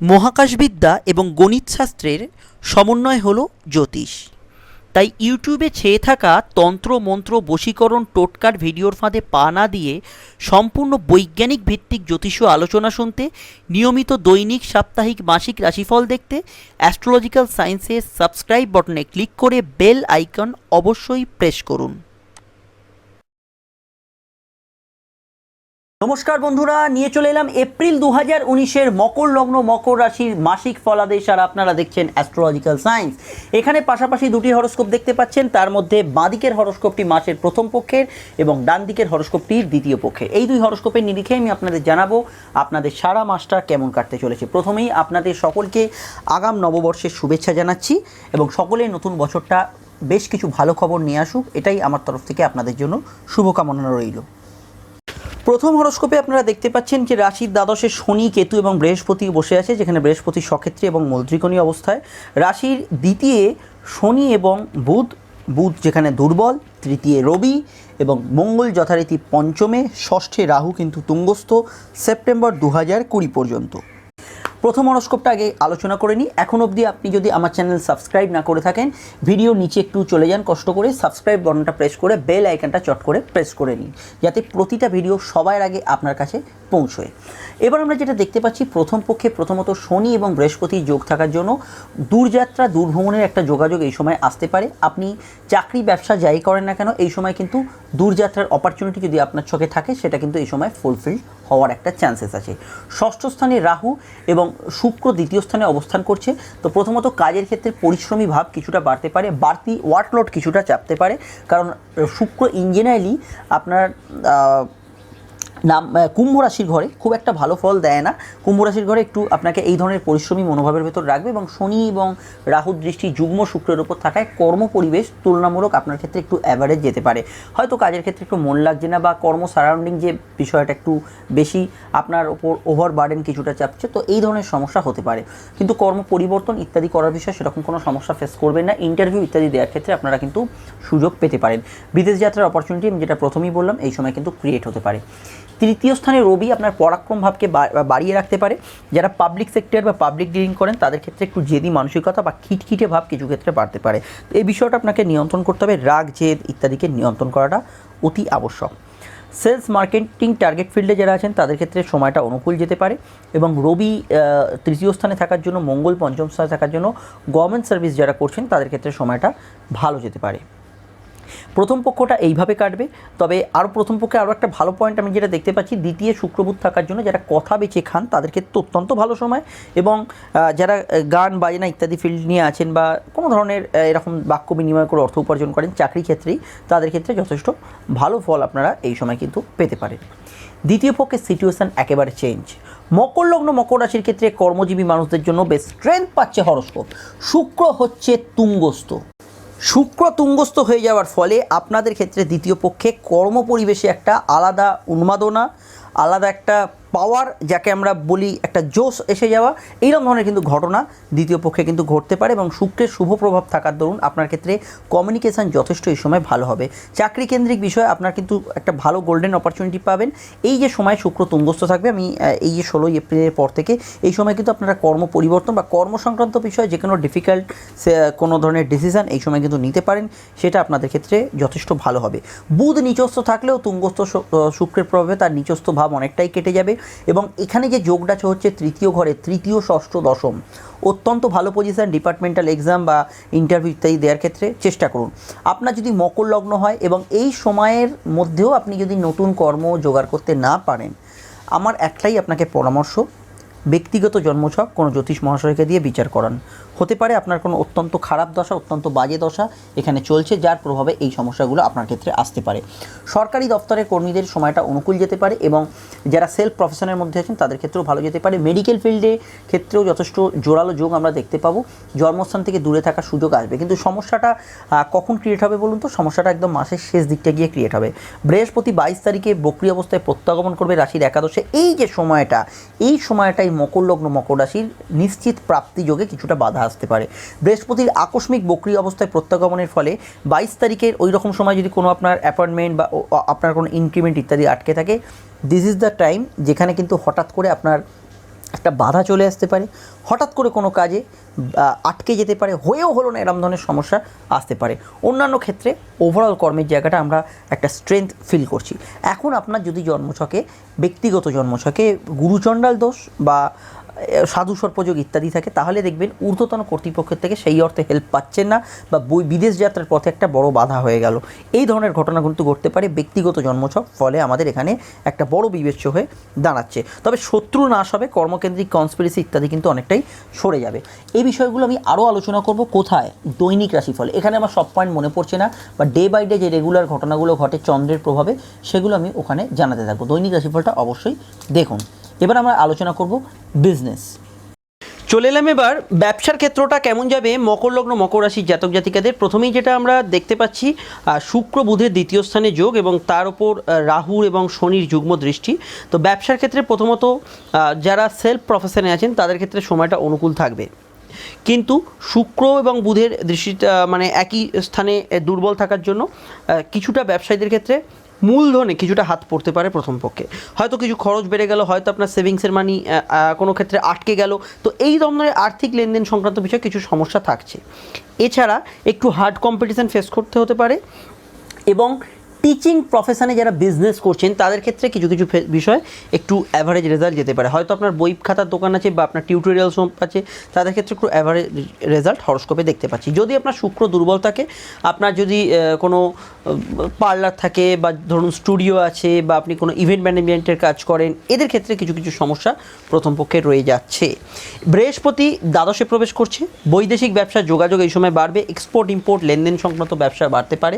মহাকাশবিদ্যা এবং গণিতশাস্ত্রের সমন্বয় হলো জ্যোতিষ। তাই ইউটিউবে ছেয়ে থাকা তন্ত্র, মন্ত্র, বশীকরণ, টোটকার ভিডিওর ফাঁদে পা না দিয়ে সম্পূর্ণ বৈজ্ঞানিক ভিত্তিক জ্যোতিষীয় আলোচনা শুনতে, নিয়মিত দৈনিক, সাপ্তাহিক, মাসিক রাশিফল দেখতে অ্যাস্ট্রোলজিক্যাল সায়েন্সের সাবস্ক্রাইব বটনে ক্লিক করে বেল আইকন অবশ্যই প্রেস করুন। নমস্কার বন্ধুরা, নিয়ে চলে এলাম এপ্রিল দু হাজার উনিশের মকর লগ্ন, মকর রাশির মাসিক ফলাদেশ, আর আপনারা দেখছেন অ্যাস্ট্রোলজিক্যাল সায়েন্স এখানে পাশাপাশি দুটি হরস্কোপ দেখতে পাচ্ছেন, তার মধ্যে বাঁদিকের হরস্কোপটি মাসের প্রথম পক্ষের এবং ডান দিকের হরস্কোপটির দ্বিতীয় পক্ষের। এই দুই হরস্কোপের নিরিখে আমি আপনাদের জানাব, আপনাদের সারা মাসটা কেমন কাটতে চলেছে। প্রথমেই আপনাদের সকলকে আগাম নববর্ষের শুভেচ্ছা জানাচ্ছি এবং সকলের নতুন বছরটা বেশ কিছু ভালো খবর নিয়ে আসুক, এটাই আমার তরফ থেকে আপনাদের জন্য শুভকামনা রইল। প্রথম হরস্কোপে আপনারা দেখতে পাচ্ছেন যে রাশির দ্বাদশে শনি, কেতু এবং বৃহস্পতি বসে আছে, যেখানে বৃহস্পতি সক্ষেত্রে এবং মৈত্রিকোণী অবস্থায়। রাশির দ্বিতীয় শনি এবং বুধ বুধ যেখানে দুর্বল, তৃতীয় রবি এবং মঙ্গল যথারীতি পঞ্চমে, ষষ্ঠে রাহু কিন্তু তুঙ্গস্থ, সেপ্টেম্বর দু হাজার কুড়ি পর্যন্ত। প্রথম হরস্কোপটা আগে আলোচনা করে নিই। এখন অবধি আপনি যদি আমার চ্যানেল সাবস্ক্রাইব না করে থাকেন ভিডিও নিচে একটু চলে যান, কষ্ট করে সাবস্ক্রাইব বাটনটা প্রেস করে বেল আইকনটা চট করে প্রেস করে নিন, যাতে প্রতিটা ভিডিও সবার আগে আপনার কাছে পৌঁছয়। এবার আমরা যেটা দেখতে পাচ্ছি, প্রথম পক্ষে প্রথমত শনি এবং বৃহস্পতি যোগ থাকার জন্য দূরযাত্রা, দূরভ্রমণের একটা যোগাযোগ এই সময় আসতে পারে। আপনি চাকরি, ব্যবসা যাই করেন না কেন, এই সময় কিন্তু দূরযাত্রার অপরচুনিটি যদি আপনার চোখে থাকে, সেটা কিন্তু এই সময় ফুলফিল হওয়ার একটা চান্সেস আছে। ষষ্ঠ স্থানে রাহু এবং শুক্র দ্বিতীয় স্থানে অবস্থান করছে। তো প্রথমত কাজের ক্ষেত্রে পরিশ্রমী ভাব কিছুটা বাড়তে পারে, বাড়তি ওয়ার্কলোড কিছুটা চাপতে পারে। কারণ শুক্র ইঞ্জিনিয়ারলি আপনার নাম কুম্ভ রাশির ঘরে খুব একটা ভালো ফল দেয় না। কুম্ভ রাশির ঘরে একটু আপনাকে এই ধরনের পরিশ্রমী মনোভাবের ভেতর রাখবে এবং শনি এবং রাহুর দৃষ্টি যুগ্ম শুক্রের ওপর থাকায় কর্ম পরিবেশ তুলনামূলক আপনার ক্ষেত্রে একটু অ্যাভারেজ যেতে পারে। হয়তো কাজের ক্ষেত্রে একটু মন লাগছে না বা কর্ম সারাউন্ডিং যে বিষয়টা একটু বেশি আপনার ওপর ওভার বার্ডেন কিছুটা চাপছে, তো এই ধরনের সমস্যা হতে পারে। কিন্তু কর্ম পরিবর্তন ইত্যাদি করার বিষয়ে সেরকম কোনো সমস্যা ফেস করবেন না। ইন্টারভিউ ইত্যাদি দেওয়ার ক্ষেত্রে আপনারা কিন্তু সুযোগ পেতে পারেন। বিদেশ যাত্রার অপরচুনিটি আমি যেটা প্রথমেই বললাম, এই সময় কিন্তু ক্রিয়েট হতে পারে। তৃতীয় স্থানে রবি আপনার পরাক্রম ভাবকে বাড়িয়ে রাখতে পারে। যারা পাবলিক সেক্টর বা পাবলিক ডিলিং করেন, তাদের ক্ষেত্রে একটু জেদি মানসিকতা বা খিটখিটে ভাব কিছু ক্ষেত্রে বাড়তে পারে। তো এই বিষয়টা আপনাকে নিয়ন্ত্রণ করতে হবে, রাগ, জেদ ইত্যাদিকে নিয়ন্ত্রণ করাটা অতি আবশ্যক। সেলস মার্কেটিং টার্গেট ফিল্ডে যারা আছেন, তাদের ক্ষেত্রে সময়টা অনুকূল যেতে পারে এবং রবি তৃতীয় স্থানে থাকার জন্য, মঙ্গল পঞ্চম স্থানে থাকার জন্য গভর্নমেন্ট সার্ভিস যারা করছেন, তাদের ক্ষেত্রে সময়টা ভালো যেতে পারে। প্রথম পক্ষটা এইভাবে কাটবে। তবে আরও প্রথম পক্ষে আরও একটা ভালো পয়েন্ট আমি যেটা দেখতে পাচ্ছি, দ্বিতীয় শুক্রবুধ থাকার জন্য যারা কথা বেছে খান তাদের ক্ষেত্রে অত্যন্ত ভালো সময় এবং যারা গান, বাজনা ইত্যাদি ফিল্ড নিয়ে আছেন বা কোনো ধরনের এরকম বাক্য বিনিময় করে অর্থ উপার্জন করেন চাকরি ক্ষেত্রেই, তাদের ক্ষেত্রে যথেষ্ট ভালো ফল আপনারা এই সময় কিন্তু পেতে পারেন। দ্বিতীয় পক্ষে সিচুয়েশান একেবারে চেঞ্জ মকর লগ্ন, মকর রাশির ক্ষেত্রে কর্মজীবী মানুষদের জন্য বেশ স্ট্রেংথ পাচ্ছে হরস্কোপ। শুক্র হচ্ছে তুঙ্গস্থ। শুক্র তুঙ্গস্থ হয়ে যাওয়ার ফলে আপনাদের ক্ষেত্রে দ্বিতীয় পক্ষে কর্মপরিবেশে একটা আলাদা উন্মাদনা, আলাদা একটা পাওয়ার যাকে আমরা বলি একটা জোশ এসে যাওয়া এইরকম ধরনের কিন্তু ঘটনা দ্বিতীয় পক্ষে কিন্তু ঘটতে পারে এবং শুক্রের শুভ প্রভাব থাকার দরুন আপনার ক্ষেত্রে কমিউনিকেশান যথেষ্ট এই সময় ভালো হবে। চাকরি কেন্দ্রিক বিষয়ে আপনার কিন্তু একটা ভালো গোল্ডেন অপরচুনিটি পাবেন। এই যে সময় শুক্র তুঙ্গস্থ থাকবে, আমি এই যে ষোলোই এপ্রিলের পর থেকে এই সময় কিন্তু আপনারা কর্ম পরিবর্তন বা কর্ম সংক্রান্ত বিষয়ে যে কোনো ডিফিকাল্ট কোনো ধরনের ডিসিশন এই সময় কিন্তু নিতে পারেন, সেটা আপনাদের ক্ষেত্রে যথেষ্ট ভালো হবে। বুধ নিচস্থ থাকলেও তুঙ্গস্থ শুক্রের প্রভাবে তার নিচস্থ ভাব অনেকটাই কেটে যাবে। এবং এখানে যে যোগটা হচ্ছে তৃতীয় ঘরে, তৃতীয়, ষষ্ঠ, দশম। অত্যন্ত ভালো পজিশান ডিপার্টমেন্টাল এক্সাম বা ইন্টারভিউ ইত্যাদি দেওয়ার ক্ষেত্রে চেষ্টা করুন। আপনার যদি মকর লগ্ন হয় এবং এই সময়ের মধ্যেও আপনি যদি নতুন কর্ম জোগাড় করতে না পারেন, আমার একটাই আপনাকে পরামর্শ ব্যক্তিগত জন্মছক কোনো জ্যোতিষ মহাশয়কে দিয়ে বিচার করান। হতে পারে আপনার কোনো অত্যন্ত খারাপ দশা, অত্যন্ত বাজে দশা এখানে চলছে, যার প্রভাবে এই সমস্যাগুলো আপনার ক্ষেত্রে আসতে পারে। সরকারি দপ্তরের কর্মীদের সময়টা অনুকূল যেতে পারে এবং যারা সেলফ প্রফেশনের মধ্যে আছেন, তাদের ক্ষেত্রেও ভালো যেতে পারে। মেডিকেল ফিল্ডে ক্ষেত্রেও যথেষ্ট জোরালো যোগ আমরা দেখতে পাবো। জন্মস্থান থেকে দূরে থাকার সুযোগ আসবে। কিন্তু সমস্যাটা কখন ক্রিয়েট হবে বলুন তো? সমস্যাটা একদম মাসের শেষ দিকটা গিয়ে ক্রিয়েট হবে। বৃহস্পতি বাইশ তারিখে বক্রি অবস্থায় প্রত্যাগমন করবে রাশির একাদশে। এই যে সময়টা, এই সময়টাই মকর লগ্ন, মকর রাশির নিশ্চিত প্রাপ্তি যোগে কিছুটা বাধা আসতে পারে। বৃহস্পতির আকস্মিক বক্রি অবস্থায় প্রত্যাগমনের ফলে বাইশ তারিখের ওই রকম সময় যদি কোনো আপনার অ্যাপয়েন্টমেন্ট বা আপনার কোনো ইনক্রিমেন্ট ইত্যাদি আটকে থাকে দিস ইজ দ্য টাইম যেখানে কিন্তু হঠাৎ করে আপনার একটা বাধা চলে আসতে পারে, হঠাৎ করে কোনো কাজে আটকে যেতে পারে, হয়েও হলো না এরম ধরনের সমস্যা আসতে পারে। অন্যান্য ক্ষেত্রে ওভারঅল কর্মের জায়গাটা আমরা একটা স্ট্রেংথ ফিল করছি। এখন আপনার যদি জন্মছকে, ব্যক্তিগত জন্মছকে গুরুচণ্ডাল দোষ বা সাধু সর্পযোগ ইত্যাদি থাকে, তাহলে দেখবেন ঊর্ধ্বতন কর্তৃপক্ষের থেকে সেই অর্থে হেল্প পাচ্ছেন না বা বই বিদেশ যাত্রার পথে একটা বড় বাধা হয়ে গেল। এই ধরনের ঘটনা কিন্তু ঘটতে পারে ব্যক্তিগত জন্মছক, ফলে আমাদের এখানে একটা বড় বিবেচ্য হয়ে দাঁড়াচ্ছে। তবে শত্রু নাশ হবে কর্মকেন্দ্রিক কনস্পিরেসি ইত্যাদি কিন্তু অনেকটাই সরে যাবে। এই বিষয়গুলো আমি আরও আলোচনা করব কোথায়? দৈনিক রাশিফল। এখানে আমার সব পয়েন্ট মনে পড়ছে না বা ডে বাই ডে যে রেগুলার ঘটনাগুলো ঘটে, চন্দ্রের প্রভাবে, সেগুলো আমি ওখানে জানাতে থাকব। দৈনিক রাশিফলটা অবশ্যই দেখুন। এবার আমরা আলোচনা করব বিজনেস চলে এলাম এবার ব্যবসার ক্ষেত্রটা কেমন যাবে? মকর লগ্ন, মকর রাশির জাতক জাতিকাদের প্রথমেই যেটা আমরা দেখতে পাচ্ছি শুক্র বুধের দ্বিতীয় স্থানে যোগ এবং তার উপর রাহুর এবং শনির যুগ্ম দৃষ্টি। তো ব্যবসার ক্ষেত্রে প্রথমত যারা সেলফ প্রফেশনে আছেন, তাদের ক্ষেত্রে সময়টা অনুকূল থাকবে। কিন্তু শুক্র এবং বুধের দৃষ্টিটা মানে একই স্থানে দুর্বল থাকার জন্য কিছুটা ব্যবসায়ীদের ক্ষেত্রে মূলধনে কিছুটা হাত পড়তে পারে প্রথম পক্ষে। হয়তো কিছু খরচ বেড়ে গেল, হয়তো আপনার সেভিংসের মানি কোনো ক্ষেত্রে আটকে গেল। তো এই ধরনের আর্থিক লেনদেন সংক্রান্ত বিষয়ে কিছু সমস্যা থাকছে। এছাড়া একটু হার্ড কম্পিটিশন ফেস করতে হতে পারে এবং টিচিং প্রফেশনে যারা বিজনেস করছেন, তাদের ক্ষেত্রে কিছু কিছু বিষয় একটু অ্যাভারেজ রেজাল্ট যেতে পারে। হয়তো আপনার বই খাতার দোকান আছে বা আপনার টিউটোরিয়াল আছে, তাদের ক্ষেত্রে একটু অ্যাভারেজ রেজাল্ট হরস্কোপে দেখতে পাচ্ছি। যদি আপনার শুক্র দুর্বল থাকে, আপনার যদি কোনো পার্লার থাকে বা ধরুন স্টুডিও আছে বা আপনি কোনো ইভেন্ট ম্যানেজমেন্টের কাজ করেন, এদের ক্ষেত্রে কিছু কিছু সমস্যা প্রথম পক্ষে রয়ে যাচ্ছে। বৃহস্পতি দ্বাদশে প্রবেশ করছে, বৈদেশিক ব্যবসার যোগাযোগ এই সময় বাড়বে এক্সপোর্ট ইম্পোর্ট লেনদেন সংক্রান্ত ব্যবসা বাড়তে পারে।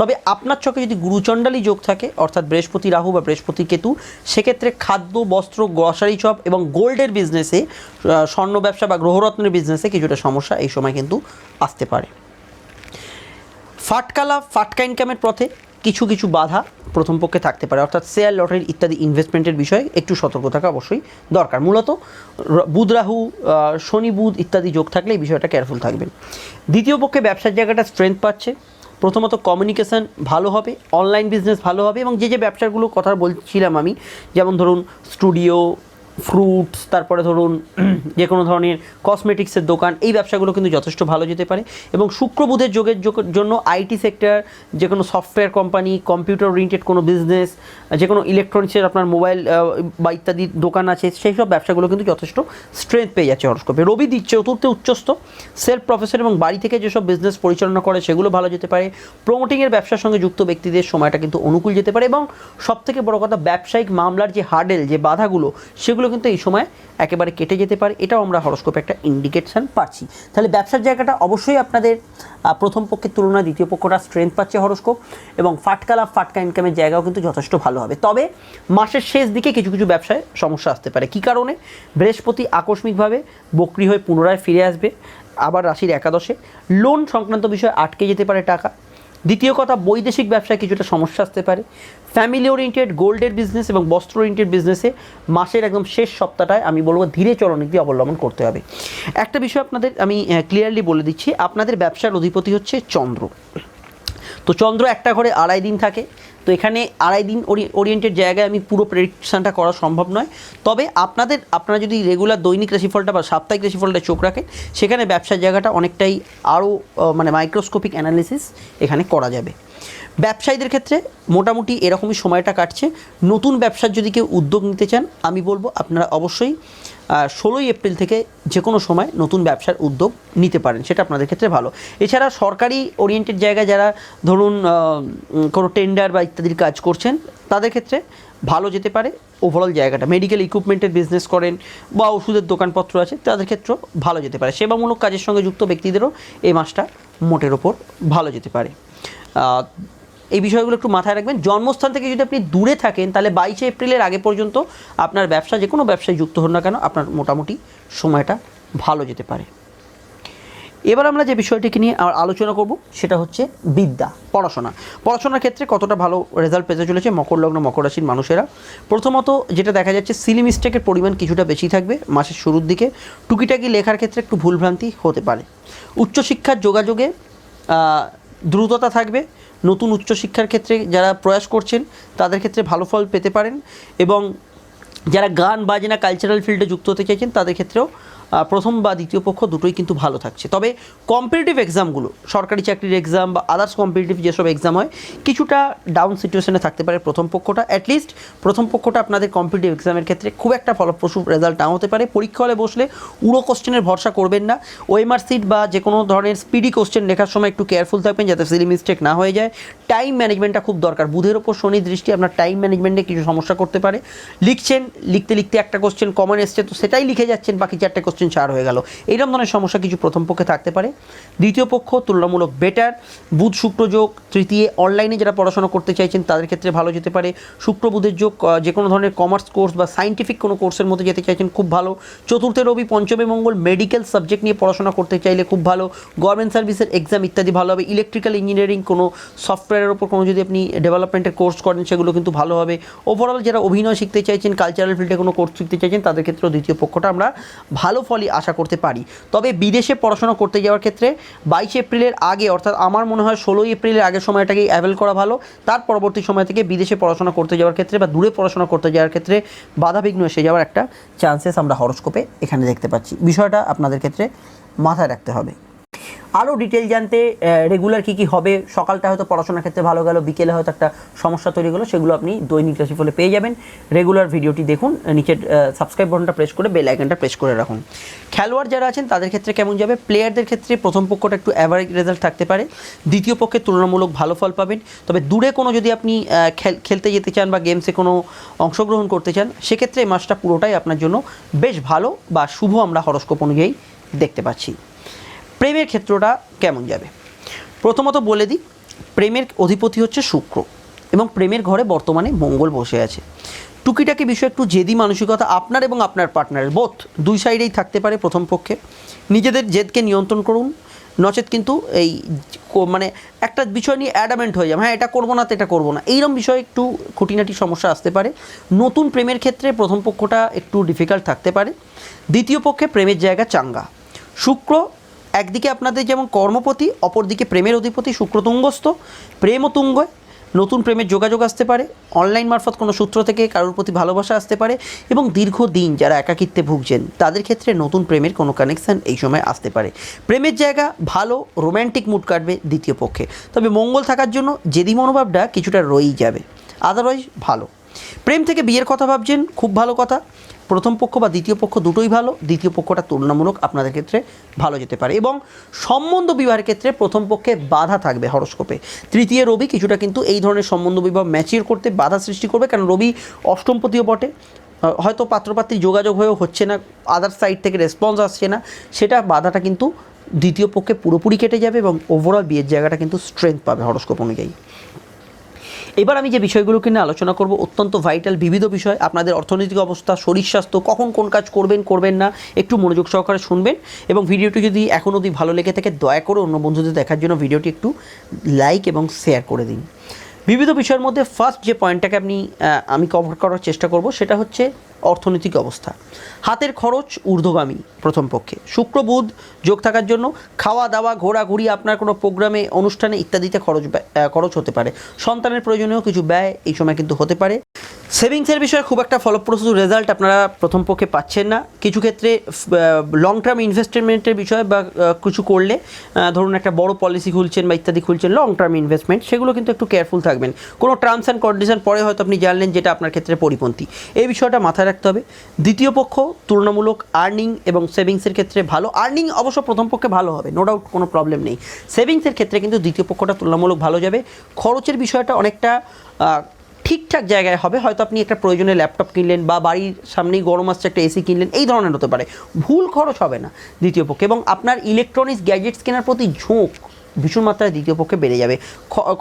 তবে আপনার চোখে যদি গুরুচণ্ডালী যোগ থাকে, অর্থাৎ বৃহস্পতি রাহু বা বৃহস্পতি কেতু, সেক্ষেত্রে খাদ্য, বস্ত্র গ্রসারি চপ এবং গোল্ডের বিজনেসে স্বর্ণ ব্যবসা বা গ্রহরত্নের বিজনেসে কিছুটা সমস্যা এই সময় কিন্তু আসতে পারে। ফাটকালা, ফাটকা ইনকামের পথে কিছু কিছু বাধা প্রথম পক্ষে থাকতে পারে। অর্থাৎ শেয়ার লটারি ইত্যাদি ইনভেস্টমেন্টের বিষয়ে একটু সতর্ক থাকা অবশ্যই দরকার। মূলত র- বুধ, রাহু শনি, বুধ ইত্যাদি যোগ থাকলে এই বিষয়টা কেয়ারফুল থাকবেন। দ্বিতীয় পক্ষে ব্যবসার জায়গাটা স্ট্রেংথ পাচ্ছে। প্রথমত কমিউনিকেশন ভালো হবে অনলাইন বিজনেস ভালো হবে এবং যে যে ব্যবসাগুলো কথা বলছিলাম আমি, যেমন ধরুন স্টুডিও ফ্রুটস তারপরে ধরুন যে কোনো ধরনের কসমেটিক্সের দোকান, এই ব্যবসাগুলো কিন্তু যথেষ্ট ভালো যেতে পারে। এবং শুক্র বুধের যোগের জন্য আইটি সেক্টর যে কোনো সফটওয়্যার কোম্পানি কম্পিউটার ওরিয়েন্টেড কোনো বিজনেস যে কোনো ইলেকট্রনিক্সের আপনার মোবাইল বা ইত্যাদি দোকান আছে, সেই সব ব্যবসাগুলো কিন্তু যথেষ্ট স্ট্রেংথ পেয়ে যাচ্ছে হরস্কোপে রবি দিচ্ছে চতুর্থে উচ্চস্থ সেলফ প্রফেসর এবং বাড়ি থেকে যেসব বিজনেস পরিচালনা করে, সেগুলো ভালো যেতে পারে। প্রমোটিংয়ের ব্যবসার সঙ্গে যুক্ত ব্যক্তিদের সময়টা কিন্তু অনুকূল যেতে পারে। এবং সবথেকে বড় কথা, ব্যবসায়িক মামলার যে হার্ডেল যে বাধাগুলো, সেগুলো কিন্তু এই সময় একেবারে কেটে যেতে পারে। এটাও আমরা হরস্কোপে একটা ইন্ডিকেশন পাচ্ছি। তাহলে ব্যবসার জায়গাটা অবশ্যই আপনাদের প্রথম পক্ষের তুলনায় দ্বিতীয় পক্ষটা স্ট্রেংথ পাচ্ছে হরস্কোপ এবং ফাটকা লাভ ফাটকা ইনকামের জায়গাও কিন্তু যথেষ্ট ভালো হবে। তবে মাসের শেষ দিকে কিছু কিছু ব্যবসায় সমস্যা আসতে পারে। কী কারণে? বৃহস্পতি আকস্মিকভাবে বক্রি হয়ে পুনরায় ফিরে আসবে, আবার রাশির একাদশে। লোন সংক্রান্ত বিষয়ে আটকে যেতে পারে টাকা। দ্বিতীয় কথা, বৈদেশিক ব্যবসায় কিছুটা সমস্যা আসতে পারে। ফ্যামিলি ওরিয়েন্টেড গোল্ডের বিজনেস এবং বস্ত্র ওরিয়েন্টেড বিজনেসে মাসের একদম শেষ সপ্তাহটায় আমি বলব ধীরে চলনীতি অবলম্বন করতে হবে। একটা বিষয় আপনাদের আমি ক্লিয়ারলি বলে দিচ্ছি, আপনাদের ব্যবসার অধিপতি হচ্ছে চন্দ্র। তো চন্দ্র একটা ঘরে আড়াই দিন থাকে। তো এখানে আড়াই দিন ওরিয়েন্টেড জায়গায় আমি পুরো প্রেডিকশানটা করা সম্ভব নয়। তবে আপনাদের, আপনারা যদি রেগুলার দৈনিক রাশিফলটা বা সাপ্তাহিক রাশিফলটা চোখ রাখেন, সেখানে ব্যবসার জায়গাটা অনেকটাই আরও মানে মাইক্রোস্কোপিক অ্যানালিসিস এখানে করা যাবে। ব্যবসায়ীদের ক্ষেত্রে মোটামুটি এরকমই সময়টা কাটছে। নতুন ব্যবসার যদি কেউ উদ্যোগ নিতে চান, আমি বলব আপনারা অবশ্যই ষোলোই এপ্রিল থেকে যে কোনো সময় নতুন ব্যবসার উদ্যোগ নিতে পারেন, সেটা আপনাদের ক্ষেত্রে ভালো। এছাড়া সরকারি ওরিয়েন্টেড জায়গায় যারা ধরুন কোনো টেন্ডার বা ইত্যাদির কাজ করছেন, তাদের ক্ষেত্রে ভালো যেতে পারে ওভারঅল জায়গাটা। মেডিকেল ইকুইপমেন্টের বিজনেস করেন বা ওষুধের দোকানপত্র আছে, তাদের ক্ষেত্রেও ভালো যেতে পারে। সেবামূলক কাজের সঙ্গে যুক্ত ব্যক্তিদেরও এই মাসটা মোটের ওপর ভালো যেতে পারে। এই বিষয়গুলো একটু মাথায় রাখবেন। জন্মস্থান থেকে যদি আপনি দূরে থাকেন, তাহলে বাইশে এপ্রিলের আগে পর্যন্ত আপনার ব্যবসা, যে কোনো ব্যবসায় যুক্ত হন না কেন, আপনার মোটামুটি সময়টা ভালো যেতে পারে। এবার আমরা যে বিষয়টিকে নিয়ে আলোচনা করব, সেটা হচ্ছে বিদ্যা, পড়াশোনা। পড়াশোনার ক্ষেত্রে কতটা ভালো রেজাল্ট পেতে চলেছে মকর লগ্ন, মকর রাশির মানুষেরা? প্রথমত যেটা দেখা যাচ্ছে সিলি মিস্টেকের পরিমাণ কিছুটা বেশি থাকবে মাসের শুরুর দিকে। টুকিটাকি লেখার ক্ষেত্রে একটু ভুলভ্রান্তি হতে পারে। উচ্চশিক্ষার যোগাযোগে দ্রুততা থাকবে। নতুন উচ্চশিক্ষার ক্ষেত্রে যারা প্রয়াস করছেন, তাদের ক্ষেত্রে ভালো ফল পেতে পারেন এবং যারা গান, বাজনা কালচারাল ফিল্ডে যুক্ত হতে চাইছেন, তাদের ক্ষেত্রেও প্রথম বা দ্বিতীয় পক্ষ দুটোই কিন্তু ভালো থাকছে। তবে কম্পিটিটিভ এক্সামগুলো সরকারি চাকরির এক্সাম বা আদার্স কম্পিটিটিভ যেসব এক্সাম হয়, কিছুটা ডাউন সিচুয়েশনে থাকতে পারে প্রথম পক্ষটা। অ্যাটলিস্ট প্রথম পক্ষটা আপনাদের কম্পিটিটিভ এক্সামের ক্ষেত্রে খুব একটা ফলপ্রসূ রেজাল্ট নাও হতে পারে। পরীক্ষা হলে বসলে উড়ো কোশ্চেনের ভরসা করবেন না। ওএমআর সিট বা যে কোনো ধরনের স্পিডি কোশ্চেন লেখার সময় একটু কেয়ারফুল থাকবেন যাতে সিলি মিস্টেক না হয়ে যায়। টাইম ম্যানেজমেন্টটা খুব দরকার। বুধের ওপর শনি দৃষ্টি আপনার টাইম ম্যানেজমেন্টে কিছু সমস্যা করতে পারে। লিখছেন, লিখতে লিখতে একটা কোশ্চেন কমন এসছে, তো সেটাই লিখে যাচ্ছেন, বাকি চারটে কোশ্চেন ছাড় হয়ে গেল। এইরকম ধরনের সমস্যা কিছু প্রথম পক্ষে থাকতে পারে। দ্বিতীয় পক্ষ তুলনামূলক বেটার বুধ শুক্র যোগ তৃতীয় অনলাইনে যারা পড়াশোনা করতে চাইছেন, তাদের ক্ষেত্রে ভালো যেতে পারে। শুক্র বুধের যোগ যে কোনো ধরনের কমার্স কোর্স বা সাইন্টিফিক কোনো কোর্সের মধ্যে যেতে চাইছেন, খুব ভালো। চতুর্থে রবি, পঞ্চমে মঙ্গল মেডিকেল সাবজেক্ট নিয়ে পড়াশোনা করতে চাইলে খুব ভালো। গভর্নমেন্ট সার্ভিসের এক্সাম ইত্যাদি ভালো হবে। ইলেকট্রিক্যাল ইঞ্জিনিয়ারিং কোনো সফটওয়্যারের ওপর কোনো যদি আপনি ডেভেলপমেন্টের কোর্স করেন, সেগুলো কিন্তু ভালো হবে। ওভারঅল যারা অভিনয় শিখতে চাইছেন কালচারাল ফিল্ডে কোনো কোর্স শিখতে চাইছেন, তাদের ক্ষেত্রেও দ্বিতীয় পক্ষটা আমরা ভালো ফলই আশা করতে পারি। তবে বিদেশে পড়াশোনা করতে যাওয়ার ক্ষেত্রে বাইশ এপ্রিলের আগে, অর্থাৎ আমার মনে হয় ষোলোই এপ্রিলের আগের সময়টাকেই অ্যাভেল করা ভালো। তার পরবর্তী সময় থেকে বিদেশে পড়াশোনা করতে যাওয়ার ক্ষেত্রে বা দূরে পড়াশোনা করতে যাওয়ার ক্ষেত্রে বাধাবিঘ্ন এসে যাওয়ার একটা চান্সেস আমরা হরস্কোপে এখানে দেখতে পাচ্ছি। বিষয়টা আপনাদের ক্ষেত্রে মাথায় রাখতে হবে। আরও ডিটেল জানতে রেগুলার কী কী হবে, সকালটা হয়তো পড়াশোনার ক্ষেত্রে ভালো গেল, বিকেলে হয়তো একটা সমস্যা তৈরি হলো, সেগুলো আপনি দৈনিক রাশিফলে পেয়ে যাবেন। রেগুলার ভিডিওটি দেখুন, নিচের সাবস্ক্রাইব বাটনটা প্রেস করে বেল আইকনটা প্রেস করে রাখুন। খেলোয়াড় যারা আছেন, তাদের ক্ষেত্রে কেমন যাবে? প্লেয়ারদের ক্ষেত্রে প্রথম পক্ষটা একটু অ্যাভারেজ রেজাল্ট থাকতে পারে। দ্বিতীয় পক্ষে তুলনামূলক ভালো ফল পাবেন। তবে দূরে কোনো যদি আপনি খেল- খেলতে যেতে চান বা গেমসে কোনো অংশগ্রহণ করতে চান, সেক্ষেত্রে এই মাসটা পুরোটাই আপনার জন্য বেশ ভালো বা শুভ আমরা হরস্কোপ অনুযায়ী দেখতে পাচ্ছি। প্রেমের ক্ষেত্রটা কেমন যাবে? প্রথমত বলে দিই, প্রেমের অধিপতি হচ্ছে শুক্র এবং প্রেমের ঘরে বর্তমানে মঙ্গল বসে আছে। টুকিটাকি বিষয়, একটু জেদি মানসিকতা আপনার এবং আপনার পার্টনারের বোথ দুই সাইডেই থাকতে পারে প্রথম পক্ষে। নিজেদের জেদকে নিয়ন্ত্রণ করুন, নচেত কিন্তু এই মানে একটা বিষয় নিয়ে অ্যাডামেন্ট হয়ে যাবে হ্যাঁ এটা করব না তো এটা করব না। এইরকম বিষয়ে একটু খুঁটিনাটি সমস্যা আসতে পারে। নতুন প্রেমের ক্ষেত্রে প্রথম পক্ষটা একটু ডিফিকাল্ট থাকতে পারে। দ্বিতীয় পক্ষে প্রেমের জায়গা চাঙ্গা। শুক্র একদিকে আপনাদের যেমন কর্মপতি, অপরদিকে প্রেমের অধিপতি শুক্র তুঙ্গস্থ। প্রেমও তুঙ্গয় নতুন প্রেমের যোগাযোগ আসতে পারে, অনলাইন মারফত কোনো সূত্র থেকে কারোর প্রতি ভালোবাসা আসতে পারে এবং দীর্ঘদিন যারা একাকিত্বে ভুগছেন, তাদের ক্ষেত্রে নতুন প্রেমের কোনো কানেকশান এই সময় আসতে পারে। প্রেমের জায়গা ভালো রোম্যান্টিক মুড কাটবে দ্বিতীয় পক্ষে। তবে মঙ্গল থাকার জন্য যেদি মনোভাবটা কিছুটা রয়েই যাবে আদারওয়াইজ ভালো। প্রেম থেকে বিয়ের কথা ভাবছেন, খুব ভালো কথা। প্রথম পক্ষ বা দ্বিতীয় পক্ষ দুটোই ভালো, দ্বিতীয় পক্ষটা তুলনামূলক আপনাদের ক্ষেত্রে ভালো যেতে পারে এবং সম্বন্ধ বিবাহের ক্ষেত্রে প্রথম পক্ষে বাধা থাকবে হরস্কোপে। তৃতীয় রবি কিছুটা কিন্তু এই ধরনের সম্বন্ধ বিবাহ ম্যাচিওর করতে বাধা সৃষ্টি করবে, কারণ রবি অষ্টমপতিও বটে। হয়তো পাত্রপাত্রী যোগাযোগ হয়েও হচ্ছে না আদার সাইড থেকে রেসপন্স আসছে না, সেটা বাধাটা কিন্তু দ্বিতীয় পক্ষে পুরোপুরি কেটে যাবে এবং ওভারঅল বিয়ের জায়গাটা কিন্তু স্ট্রেংথ পাবে হরস্কোপ অনুযায়ী। এবার আমি যে বিষয়গুলোকে নিয়ে আলোচনা করব, অত্যন্ত ভাইটাল বিবিধ বিষয়। আপনাদের অর্থনৈতিক অবস্থা, শরীর স্বাস্থ্য, কখন কোন কাজ করবেন করবেন না, একটু মনোযোগ সহকারে শুনবেন। এবং ভিডিওটি যদি এখনও অবধি ভালো লেগে থাকে, দয়া করে অন্য বন্ধুদের দেখার জন্য ভিডিওটি একটু লাইক এবং শেয়ার করে দিন। বিবিধ বিষয়ের মধ্যে ফার্স্ট যে পয়েন্টটাকে আপনি আমি কভার করার চেষ্টা করব, সেটা হচ্ছে অর্থনৈতিক অবস্থা। হাতের খরচ ঊর্ধ্বগামী, প্রথম পক্ষে। শুক্র, বুধ যোগ থাকার জন্য খাওয়া, দাওয়া, ঘোরাঘুরি আপনার কোনো প্রোগ্রামে, অনুষ্ঠানে ইত্যাদিতে খরচ খরচ হতে পারে। সন্তানের প্রয়োজনীয় কিছু ব্যয় এই সময় কিন্তু হতে পারে। সেভিংসের বিষয়ে খুব একটা ফলপ্রসূ রেজাল্ট আপনারা প্রথম পক্ষে পাচ্ছেন না। কিছু ক্ষেত্রে লং টার্ম ইনভেস্টমেন্টের বিষয়ে বা কিছু করলে ধরুন একটা বড় পলিসি খুলছেন বা ইত্যাদি খুলছেন লং টার্ম ইনভেস্টমেন্ট সেগুলো কিন্তু একটু কেয়ারফুল থাকবেন। কোনো টার্মস অ্যান্ড কন্ডিশন পরে হয়তো আপনি জানলেন যেটা আপনার ক্ষেত্রে পরিপন্থী। এই বিষয়টা মাথায় রাখতে হবে। দ্বিতীয় পক্ষ তুলনামূলক আর্নিং এবং সেভিংসের ক্ষেত্রে ভালো। আর্নিং অবশ্য প্রথম পক্ষে ভালো হবে নো ডাউট কোনো প্রবলেম নেই। সেভিংসের ক্ষেত্রে কিন্তু দ্বিতীয় পক্ষটা তুলনামূলক ভালো যাবে। খরচের বিষয়টা অনেকটা ঠিকঠাক জায়গায় হবে। হয়তো আপনি একটা প্রয়োজনে ল্যাপটপ কিনলেন বা বাড়ির সামনেই গরম আসছে একটা এসি কিনলেন, এই ধরনের হতে পারে। ভুল খরচ হবে না দ্বিতীয় পক্ষে এবং আপনার ইলেকট্রনিক্স গ্যাজেটস কেনার প্রতি ঝোঁক ভীষণ মাত্রায় দ্বিতীয় পক্ষে বেড়ে যাবে।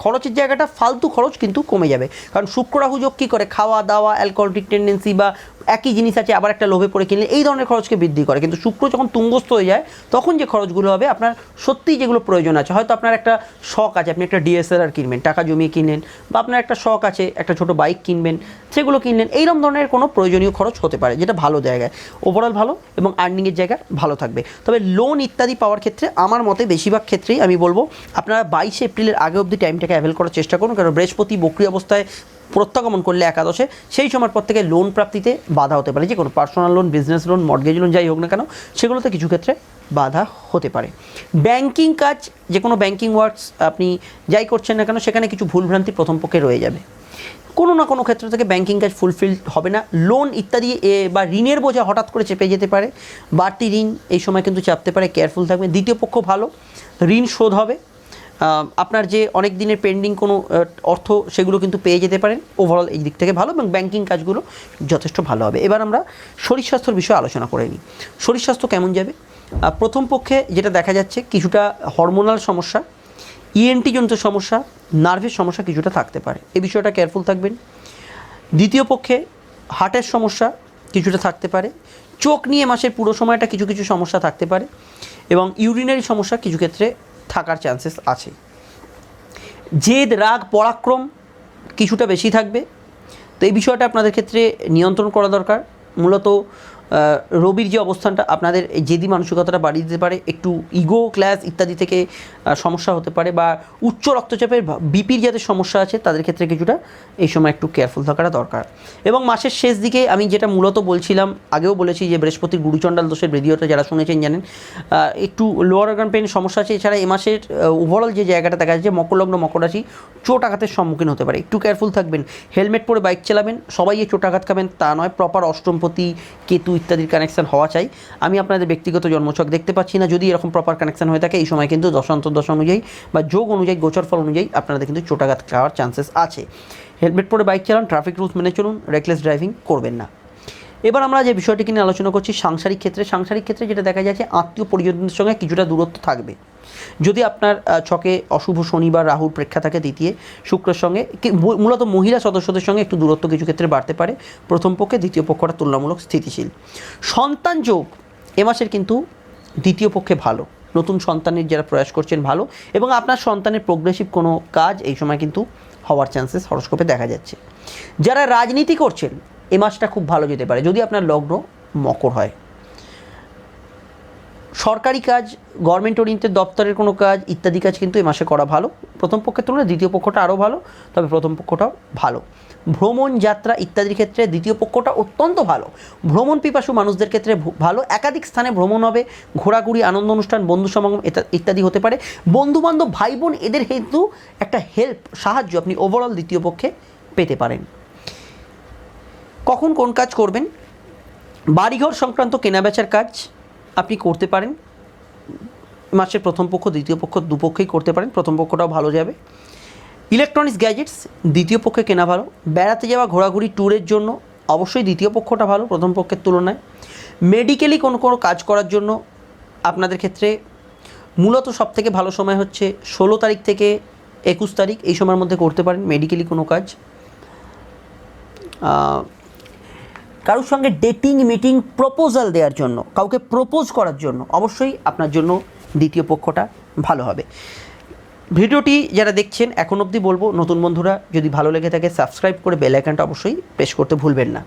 খরচের জায়গাটা ফালতু খরচ কিন্তু কমে যাবে। কারণ শুক্র রাহু যোগ কী করে? খাওয়া, দাওয়া অ্যালকোহলিক টেন্ডেন্সি বা একই জিনিস আছে, আবার একটা লোভে পড়ে কিনলে এই ধরনের খরচকে বৃদ্ধি করে। কিন্তু শুক্র যখন তুঙ্গস্থ হয়ে যায়, তখন যে খরচগুলো হবে, আপনার সত্যিই যেগুলো প্রয়োজন আছে, হয়তো আপনার একটা শখ আছে, আপনি একটা ডিএসএলআর কিনবেন, টাকা জমিয়ে কিনলেন, বা আপনার একটা শখ আছে, একটা ছোট বাইক কিনবেন, সেগুলো কিনলেন, এইরকম ধরনের কোনো প্রয়োজনীয় খরচ হতে পারে, যেটা ভালো জায়গায়। ওভারঅল ভালো এবং আর্নিংয়ের জায়গা ভালো থাকবে। তবে লোন ইত্যাদি পাওয়ার ক্ষেত্রে আমার মতে বেশিরভাগ ক্ষেত্রেই আমি বলব, আপনারা বাইশে এপ্রিলের আগে অবধি টাইমটাকে অ্যাভেল করার চেষ্টা করুন, কারণ বৃহস্পতি বক্রি অবস্থায় প্রত্যাগমন করলে একাদশে সেই সময়ের পর থেকে লোন প্রাপ্তিতে বাধা হতে পারে। যে কোনো personal loan business loan mortgage loan যাই হোক না কেন সেগুলোতে কিছু ক্ষেত্রে বাধা হতে পারে। ব্যাংকিং কাজ যে কোনো ব্যাংকিং ওয়ার্কস আপনি যাই করছেন না কেন সেখানে কিছু ভুলভ্রান্তি প্রথম পক্ষে রয়ে যাবে। কোনো না কোনো ক্ষেত্র থেকে ব্যাংকিং কাজ ফুলফিল হবে না। লোন ইত্যাদি এ, বা ঋণের বোঝা হঠাৎ করে চেপে যেতে পারে। বাড়তি ঋণ এই সময় কিন্তু চাপতে পারে কেয়ারফুল থাকবে দ্বিতীয় পক্ষ ভালো ঋণ শোধ হবে। আপনার যে অনেক দিনের পেন্ডিং কোনো অর্থ, সেগুলো কিন্তু পেয়ে যেতে পারেন। ওভারঅল এই দিক থেকে ভালো এবং ব্যাংকিং কাজগুলো যথেষ্ট ভালো হবে। এবার আমরা শরীর স্বাস্থ্যর বিষয়ে আলোচনা করে নিই। শরীর স্বাস্থ্য কেমন যাবে? প্রথম পক্ষে যেটা দেখা যাচ্ছে, কিছুটা হরমোনাল সমস্যা ইএনটি জনিত সমস্যা নার্ভের সমস্যা কিছুটা থাকতে পারে। এ বিষয়টা কেয়ারফুল থাকবেন। দ্বিতীয় পক্ষে হার্টের সমস্যা কিছুটা থাকতে পারে। চোখ নিয়ে মাসের পুরো সময়টা কিছু কিছু সমস্যা থাকতে পারে এবং ইউরিনারি সমস্যা কিছু ক্ষেত্রে থাকার চান্সেস আছে। জেদ, রাগ, পরাক্রম কিছুটা বেশি থাকবে। তো এই বিষয়টা আপনাদের ক্ষেত্রে নিয়ন্ত্রণ করা দরকার। মূলত রবির যে অবস্থানটা, আপনাদের জেদি মানসিকতাটা বাড়িয়ে দিতে পারে, একটু ইগো ক্লাস ইত্যাদি থেকে সমস্যা হতে পারে বা উচ্চ রক্তচাপের বিপির যাদের সমস্যা আছে, তাদের ক্ষেত্রে কিছুটা এই সময় একটু কেয়ারফুল থাকাটা দরকার। এবং মাসের শেষ দিকে আমি যেটা মূলত বলছিলাম, আগেও বলেছি যে বৃহস্পতির গুরুচণ্ডাল দোষের ভিডিওটা যারা শুনেছেন, জানেন একটু লোয়ার অর্গান পেন সমস্যা আছে। এছাড়া এ মাসের ওভারঅল যে জায়গাটা দেখা যাচ্ছে, মকরলগ্ন মকর রাশি চোট আঘাতের সম্মুখীন হতে পারে। একটু কেয়ারফুল থাকবেন। হেলমেট পরে বাইক চালাবেন। সবাই চোট আঘাত খাবেন, তা নয়। প্রপার অষ্টমপতি, কেতু ইত্যাদির কানেকশান হওয়া চাই। আমি আপনাদের ব্যক্তিগত জন্মছক দেখতে পাচ্ছি না। যদি এরকম প্রপার কানেকশান হয়ে থাকে, এই সময় কিন্তু দশান্তর্দশা অনুযায়ী বা যোগ অনুযায়ী গোচর ফল অনুযায়ী আপনাদের কিন্তু চোটাঘাত খাওয়ার চান্সেস আছে। হেলমেট পরে বাইক চালান ট্রাফিক রুলস মেনে চলুন রেকলেস ড্রাইভিং করবেন না। এবার আমরা যে বিষয়টিকে নিয়ে আলোচনা করছি, সাংসারিক ক্ষেত্রে। সাংসারিক ক্ষেত্রে যেটা দেখা যাচ্ছে, আত্মীয় পরিজনদের সঙ্গে কিছুটা দূরত্ব থাকবে। যদি আপনার ছকে অশুভ শনিবার রাহুর প্রেক্ষা থাকে দ্বিতীয়, শুক্রের সঙ্গে মূলত মহিলা সদস্যদের সঙ্গে একটু দূরত্ব কিছু ক্ষেত্রে বাড়তে পারে। প্রথম পক্ষে, দ্বিতীয় পক্ষটা তুলনামূলক স্থিতিশীল। সন্তান যোগ এ মাসের কিন্তু দ্বিতীয় পক্ষে ভালো। নতুন সন্তানের যারা প্রয়াস করছেন ভালো এবং আপনার সন্তানের প্রোগ্রেসিভ কোনো কাজ এই সময় কিন্তু হওয়ার চান্সেস হরস্কোপে দেখা যাচ্ছে। যারা রাজনীতি করছেন, এ মাসটা খুব ভালো যেতে পারে। যদি আপনার লগ্ন মকর হয়। সরকারি কাজ গভর্নমেন্ট ওরিয়েন্টেড দপ্তরের কোনো কাজ ইত্যাদি কাজ কিন্তু এই মাসে করা ভালো। প্রথম পক্ষের তুলনায় দ্বিতীয় পক্ষটা আরও ভালো, তবে প্রথম পক্ষটাও ভালো। ভ্রমণ যাত্রা ইত্যাদির ক্ষেত্রে দ্বিতীয় পক্ষটা অত্যন্ত ভালো। ভ্রমণ পিপাসু মানুষদের ক্ষেত্রে ভালো। একাধিক স্থানে ভ্রমণ হবে, ঘোরাঘুরি, আনন্দ অনুষ্ঠান, বন্ধু সমাগম ইত্যাদি হতে পারে। বন্ধুবান্ধব ভাই বোন এদের হেতু একটা হেল্প সাহায্য আপনি ওভারঅল দ্বিতীয় পক্ষে পেতে পারেন। কখন কোন কাজ করবেন? বাড়িঘর সংক্রান্ত কেনাবেচার কাজ আপনি করতে পারেন। মাসের প্রথম পক্ষ, দ্বিতীয় পক্ষ দুপক্ষেই করতে পারেন। প্রথম পক্ষটাও ভালো যাবে। ইলেকট্রনিক্স গ্যাজেটস, দ্বিতীয় পক্ষে কেনা ভালো। বেড়াতে যাওয়া ঘোরাঘুরি ট্যুরের জন্য অবশ্যই দ্বিতীয় পক্ষটা ভালো প্রথম পক্ষের তুলনায়। মেডিকেলি কোনো কোনো কাজ করার জন্য আপনাদের ক্ষেত্রে মূলত সব থেকে ভালো সময় হচ্ছে ষোলো তারিখ থেকে একুশ তারিখ। এই সময়ের মধ্যে করতে পারেন। মেডিকেলি কোনো কাজ। কারোর সঙ্গে ডেটিং মিটিং প্রপোজাল দেওয়ার জন্য, কাউকে প্রপোজ করার জন্য অবশ্যই আপনার জন্য দ্বিতীয় পক্ষটা ভালো হবে। ভিডিওটি যারা দেখছেন, এখন অবধি বলব, নতুন বন্ধুরা যদি ভালো লেগে থাকে সাবস্ক্রাইব করে বেল আইকনটা অবশ্যই প্রেস করতে ভুলবেন না।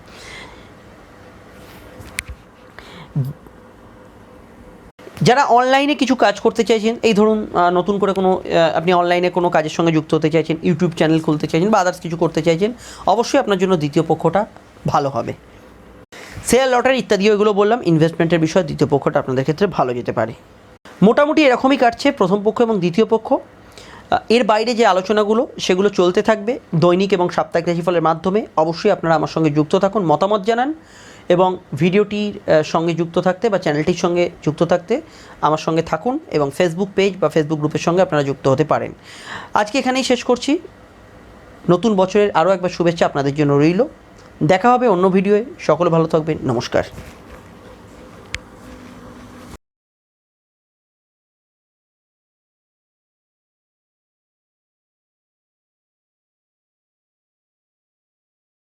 যারা অনলাইনে কিছু কাজ করতে চাইছেন, এই ধরুন নতুন করে কোনো আপনি অনলাইনে কোনো কাজের সঙ্গে যুক্ত হতে চাইছেন ইউটিউব চ্যানেল খুলতে চাইছেন বা আদার্স কিছু করতে চাইছেন, অবশ্যই আপনার জন্য দ্বিতীয় পক্ষটা ভালো হবে। শেয়ার লটারি ইত্যাদি, ওইগুলো বললাম। ইনভেস্টমেন্টের বিষয়ে, দ্বিতীয় পক্ষটা আপনাদের ক্ষেত্রে ভালো যেতে পারে। মোটামুটি এরকমই কাটছে প্রথম পক্ষ এবং দ্বিতীয় পক্ষ। এর বাইরে যে আলোচনাগুলো, সেগুলো চলতে থাকবে দৈনিক এবং সাপ্তাহিক রাশিফলের মাধ্যমে। অবশ্যই আপনারা আমার সঙ্গে যুক্ত থাকুন, মতামত জানান এবং ভিডিওটির সঙ্গে যুক্ত থাকতে বা চ্যানেলটির সঙ্গে যুক্ত থাকতে আমার সঙ্গে থাকুন এবং ফেসবুক পেজ বা ফেসবুক গ্রুপের সঙ্গে আপনারা যুক্ত হতে পারেন। আজকে এখানেই শেষ করছি। নতুন বছরের আরও একবার শুভেচ্ছা আপনাদের জন্য রইল। দেখা হবে অন্য ভিডিওয়ে। সকলে ভালো থাকবেন। নমস্কার।